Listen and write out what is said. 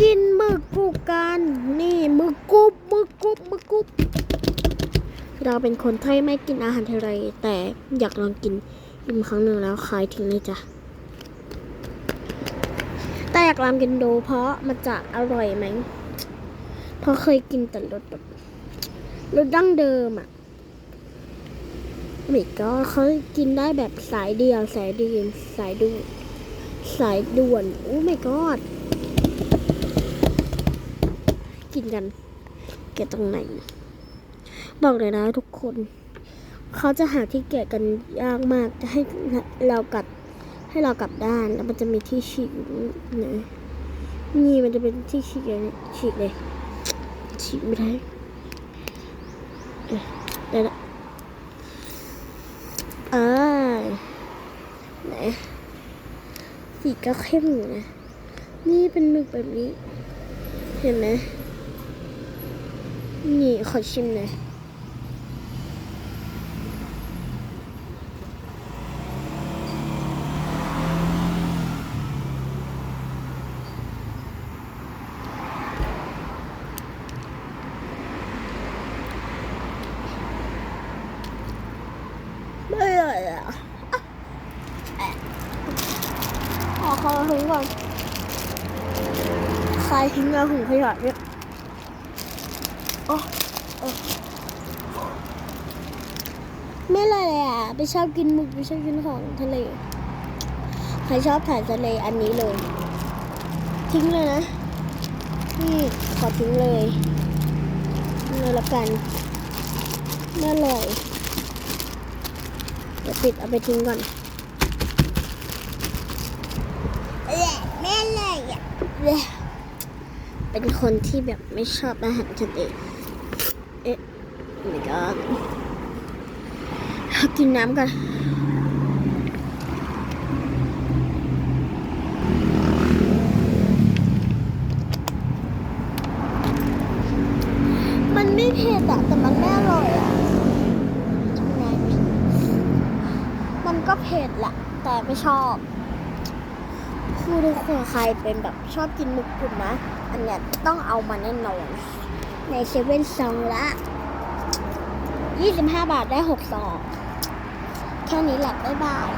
กินหมึกกุบกัน นี่หมึกกุบหมึกกุบหมึกกุบเราเป็นคนไทยไม่กินอาหารทะเลแต่อยากลองกินอีกครั้งหนึ่งแล้วขายทิ้งเลยจ้ะแต่อยากลองกินดูเพราะมันจะอร่อยไหมเพราะเคยกินแต่รสแบบรสดั้งเดิมอะมิก็เขากินได้แบบสายเดียวสายดียวสายด่วนสายด่วนโอ้ my god กิินกัน แกะตรงไหน บอกเลยนะทุกคน เขาจะหาที่แกะกันยากมาก จะให้เรากลับให้เรากลับด้าน แล้วมันจะมีที่ฉีกนะนี่มันจะเป็นที่ฉีกเลยฉีกเลย ฉีกไม่ได้เอ๊ะได้ละอ่าไหนสีก็เข้มอยู่นะ นี่เป็นหมึกแบบนี้ เห็นไหม นี่ขอชิมหน่อยไม่เลยอะขอเขาทิ้งก่อนใครทิ้งเอาถุงขยะเนี่ย อ๋อเออไม่เลยอะไม่ชอบกินหมึกไม่ชอบกินของทะเล ใครชอบถ่ายทะเลอันนี้เลย ทิ้งเลยนะนี่ขอทิ้งเลยทิ้งเลยละกันไม่อร่อยเดี๋ยวปิดเอาไปทิ้งก่อนแม่เลยอะ เป็นคนที่แบบไม่ชอบอาหารทะเลเอ๊ะไม่ก็กินน้ำก่อนมันไม่เผ็ดอะแต่มันไม่อร่อยอะทำไงดีมันก็เผ็ดแหละแต่ไม่ชอบ คือทุกคนใครเป็นแบบชอบกินหมึกกลุ่มนะ อันเนี้ยต้องเอามาแน่นอน ในเซเว่นซองละ25 บาทได้6ซองแค่นี้แหละบ๊ายบาย